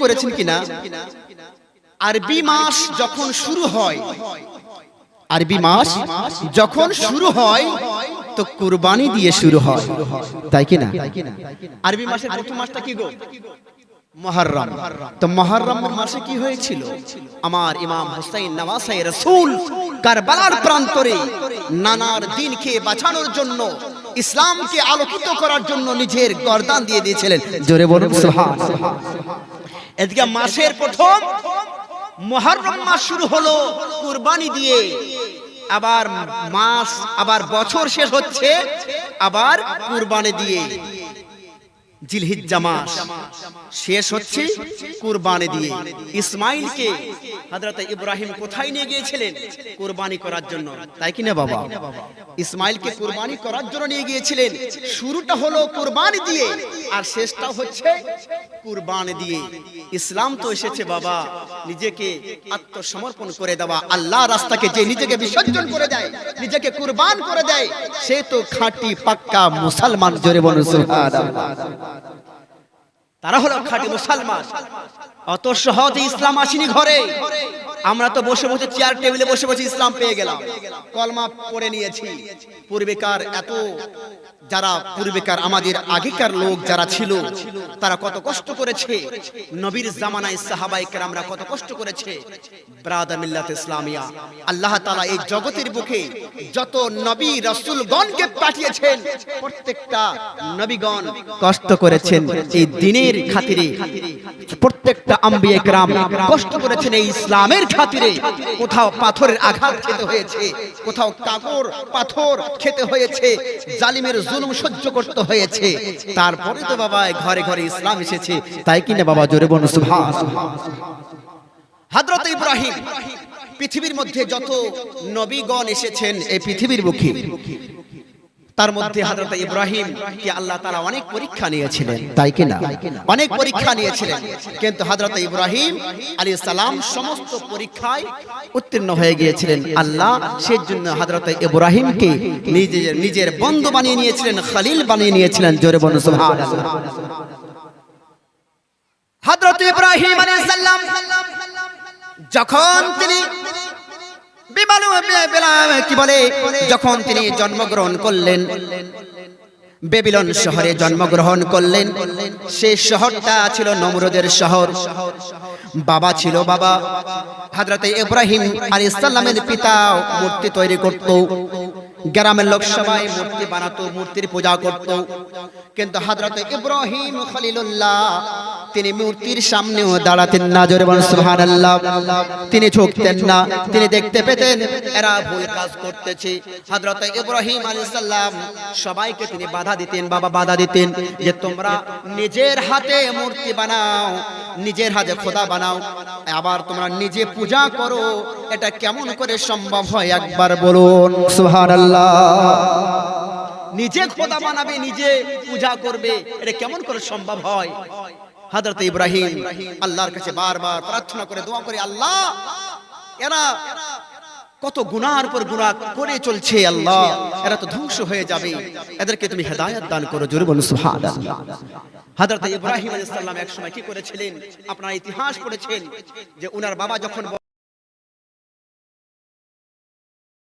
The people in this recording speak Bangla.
করেছেন কিনা? আরবি মাস যখন শুরু হয় আরবি মাস যখন শুরু হয় তো কুরবানি দিয়ে শুরু হয়। তাই কি না? আরবি মাসের প্রথম মাসটা কি গো? মহররম তো মহররম মাসে কি হয়েছিল? আমার ইমাম হুসাইন নওয়াসাই রাসূল কারবালার প্রান্তরে নানার দিনকে বাঁচানোর জন্য ইসলামকে আলোকিত করার জন্য নিজের গর্দান দিয়ে দিয়েছিলেন। জোরে বলুন সুবহান এদিকে মাসের প্রথম মহররম মাস শুরু হলো কুরবানি দিয়ে। আবার মাস, আবার বছর শেষ হচ্ছে, আবার কুরবানি দিয়ে। জিলহিজ্জা মাস শেষ হচ্ছে কুরবানি দিয়ে। ইসমাইলকে হযরত ইব্রাহিম কোথায় নিয়ে গিয়েছিলেন? কুরবানি করার জন্য। তাই কি না বাবা? ইসমাইলকে কুরবানি করার জন্য নিয়ে গিয়েছিলেন। শুরুটা হলো কুরবানি দিয়ে, আর শেষটা হচ্ছে কুরবানি দিয়ে ইসলাম তো এসেছে বাবা। নিজেকে আত্মসমর্পণ করে দেওয়া। আল্লাহ রাস্তাকে যে নিজেকে বিসর্জন করে দেয়, নিজেকে কুরবান করে দেয়, সে তো খাঁটি পাক্কা মুসলমান। জোরে বলুন তারা হলো খাঁটি মুসলমান। অত সহজে ইসলাম আসেনি ঘরে। আমরা তো বসে বসে চেয়ার টেবিলে বসে বসে ইসলাম পেয়ে গেলাম কলমা পড়ে নিয়েছি পূর্বেকার এত যারা পূর্বেকার আমাদের আগেকার লোক যারা ছিল তারা কত কষ্ট করেছে নবীর জামানায় সাহাবাই আমরা কত কষ্ট করেছে ব্রাদার মিল্লাত ইসলামিয়া আল্লাহ তাআলা এই জগতের বুকে যত নবী রাসূলগণকে পাঠিয়েছেন প্রত্যেকটা নবীগণ কষ্ট করেছেন এই দিনের খাতিরে প্রত্যেকটা আম্বিয়ে کرام কষ্ট করেছেন এই ইসলামের খাতিরে কোথাও পাথরের আঘাত খেতে হয়েছে, কোথাও কাকর, পাথর খেতে হয়েছে, জালিমের জুলুম সহ্য করতে হয়েছে। তারপরে তো বাবা ঘরে ঘরে ইসলাম এসেছে, তাই কিনা বাবা জোরে বলুন সুবহান হযরত ইব্রাহিম, পৃথিবীর মধ্যে যত নবীগণ এসেছেন, এই পৃথিবীর মুখে তার মধ্যে হযরত ইব্রাহিম কে আল্লাহ তাআলা অনেক পরীক্ষা নিয়েছিলেন। তাই কি না? অনেক পরীক্ষা নিয়েছিলেন। কিন্তু হযরত ইব্রাহিম আলাইহিস সালাম সমস্ত পরীক্ষায় উত্তীর্ণ হয়ে গিয়েছিলেন। আল্লাহ সেজন্য হযরত ইব্রাহিমকে নিজের নিজের বন্ধু বানিয়ে নিয়েছিলেন খলিল বানিয়ে নিয়েছিলেন। জোরে বলুন সুবহানাল্লাহ। হযরত ইব্রাহিম আলাইহিস সালাম যখন তিনি কি বলে? যখন তিনি জন্মগ্রহণ করলেন, বেবিলন শহরে জন্মগ্রহণ করলেন। সে শহরটা ছিল নমরুদের শহর। বাবা ছিল বাবা। হাজরতে ইব্রাহিম আলী ইসলামের পিতা মূর্তি তৈরি করত। গ্রামের লোক সবাই মূর্তি বানাতো, মূর্তির পূজা করত। কিন্তু হাজরতে ইব্রাহিম খলিলুল্লাহ, তিনি মূর্তির সামনেও দাঁড়াতেন না, জোরে বলেন সুবহানাল্লাহ। তিনি ঝুঁকতেন না, তিনি দেখতে পেতেন, এরা ভুল কাজ করতেছে। হযরত ইব্রাহিম আলাইহিস সালাম সবাইকে তিনি বাধা দিতেন, বাবা বাধা দিতেন যে তোমরা নিজের হাতে মূর্তি বানাও নিজের হাতে খোদা বানাও। আবার তোমরা নিজে পূজা করো। এটা কেমন করে সম্ভব হয় একবার বলুন। নিজে খোদা বানাবে, নিজে পূজা করবে, এটা কেমন করে সম্ভব হয়? হযরত ইব্রাহিম আল্লাহর কাছে বারবার প্রার্থনা করে, দোয়া করে, আল্লাহ, এরা কত গুনার পর গুনাহ করে চলছে আল্লাহ। এরা তো ধ্বংস হয়ে যাবে। এদেরকে তুমি হেদায়ত দান করো, জোরে সুবহানাল্লাহ। হযরত ইব্রাহিম আলাইহিস সালাম এক সময় কি করেছিলেন? আপনারা ইতিহাস পড়েছেন যে উনার বাবা যখন